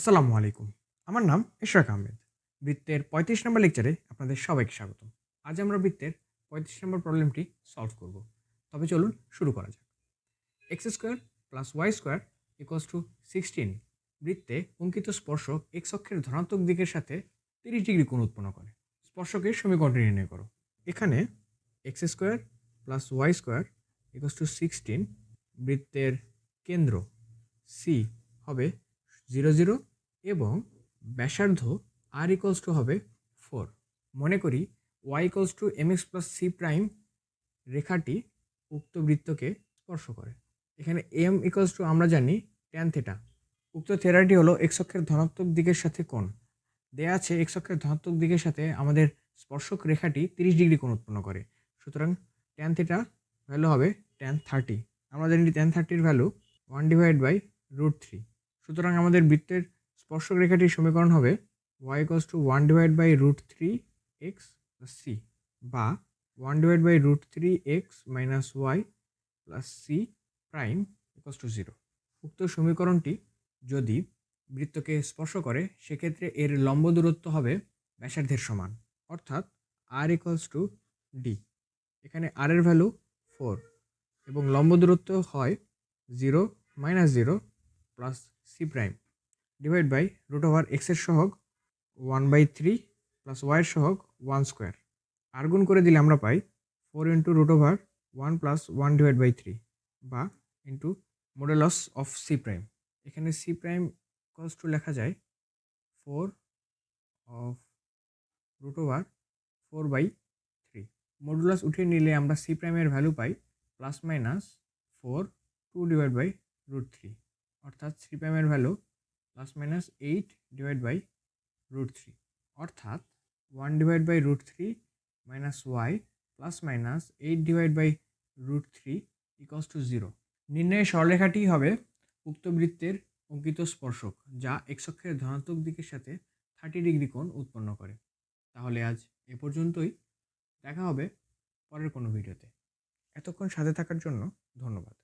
আসসালামু আলাইকুম। আমার নাম ইশরাক আহমেদ। বৃত্তের পঁয়ত্রিশ নম্বর লেকচারে আপনাদের সবাইকে স্বাগত আজ আমরা বৃত্তের পঁয়ত্রিশ নম্বর প্রবলেমটি সলভ করব। তবে চলুন শুরু করা যাক। X square plus Y square equals to sixteen. বৃত্তে অঙ্কিত স্পর্শক এক্স অক্ষের ধনাত্মক দিকের সাথে তিরিশ ডিগ্রি কোণ উৎপন্ন করে। স্পর্শকের সমীকরণটি নির্ণয় করো। এখানে X square plus Y square equals to sixteen বৃত্তের কেন্দ্র সি হবে জিরো জিরো এবং ব্যাসার্ধ আর ইকলস টু হবে ফোর মনে করি Y equals to M X plus C prime রেখাটি উক্ত বৃত্তকে স্পর্শ করে। এখানে এম ইকলস টু আমরা জানি ট্যান থেটা উক্ত থেরাটি হলো এক্স অক্ষের ধনাত্মক দিকের সাথে কোণ। দেয়া আছে এক্স অক্ষের ধনাত্মক দিকের সাথে আমাদের স্পর্শক রেখাটি তিরিশ ডিগ্রি কোণ উৎপন্ন করে। সুতরাং ট্যান থেটা ভ্যালু হবে ট্যান থার্টি আমরা জানি tan থার্টির value one divide by root three সুতরাং আমাদের বৃত্তের স্পর্শক রেখাটির সমীকরণ হবে Y equals to one divide by root three X plus C বা one divide by root three X minus Y plus C prime equals to zero উক্ত সমীকরণটি যদি বৃত্তকে স্পর্শ করে, সেক্ষেত্রে এর লম্ব দূরত্ব হবে ব্যাসার্ধের সমান। অর্থাৎ আর ইকলস টু ডি এখানে আর এর ভ্যালু ফোর এবং লম্ব দূরত্ব হয় zero minus zero plus C prime divide by root over এক্সের সহগ ওয়ান বাই থ্রি প্লাস ওয়াইয়ের সহগ ওয়ান স্কোয়ার আর গুণ করে দিলে আমরা পাই four into root over one plus one divide by three বা into modulus of C prime এখানে সি প্রাইম কস টু লেখা যায় four of root over four by three modulus উঠিয়ে নিলে আমরা সি প্রাইমের value pi plus minus four two divide by root three অর্থাৎ থ্রি প্রাইমের value plus minus eight divide by root three অর্থাৎ one divide by root three minus Y plus minus eight divide by root three equals to zero নির্ণয়ের সরলরেখাটি হবে উক্ত বৃত্তের অঙ্কিত স্পর্শক, যা এক্সক্ষের ধনাত্মক দিকের সাথে থার্টি ডিগ্রি কোণ উৎপন্ন করে। তাহলে আজ এ পর্যন্তই। দেখা হবে পরের কোনো ভিডিওতে। এতক্ষণ সাথে থাকার জন্য ধন্যবাদ।